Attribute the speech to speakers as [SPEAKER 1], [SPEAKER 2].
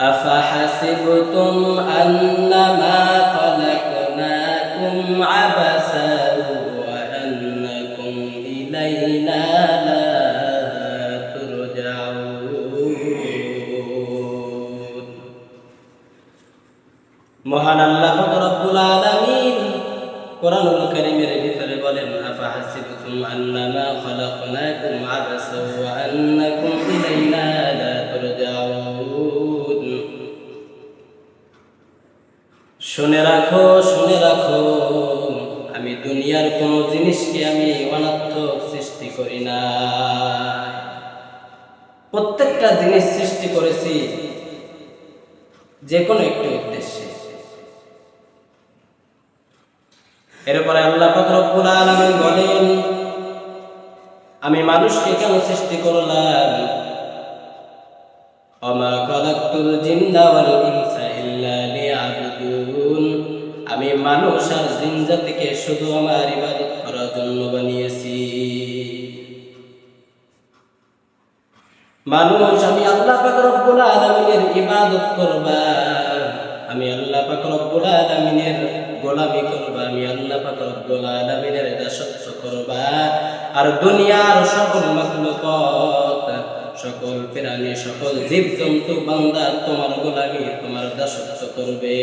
[SPEAKER 1] أفحسبتم أنما خلقناكم عبثا وأنكم إلينا لا ترجعون মহান আল্লাহ রব্বুল আলামিন কোরআনুল কারীমের ভিতরে বলেন আফা হাসিবতুম আন্নামা খালাকনাকুম আবাসা ওয়া আন্নাকুম শুনে রাখো শুনে রাখো। আমি দুনিয়ার কোনো জিনিসকে আমি অনর্থক সৃষ্টি করি না। প্রত্যেকটা জিনিস সৃষ্টি করেছি যে কোনো একটি উদ্দেশ্যে। এরপরে আল্লাহ পাক রব্বুল আলামিন বলেন, আমি মানুষকে কেন সৃষ্টি করলাম? অমা খালাকতুল জিন্না মানুষ আর জিন জাতিকে শুধু আমার ইবাদত করার জন্য বানিয়েছি। মানুষ, আমি আল্লাহ পাক রব্বুল আলামিনের ইবাদত করবা, আমি আল্লাহ পাক রব্বুল আলামিনের গোলামি করবা, আমি আল্লাহ পাক রব্বুল আলামিনের দাসত্ব করবা। আর দুনিয়ার সকল মাখলুকাত, সকল প্রাণী, সকল জীব জন্তু বান্দা তোমার গোলামি, তোমার দাসত্ব করবে।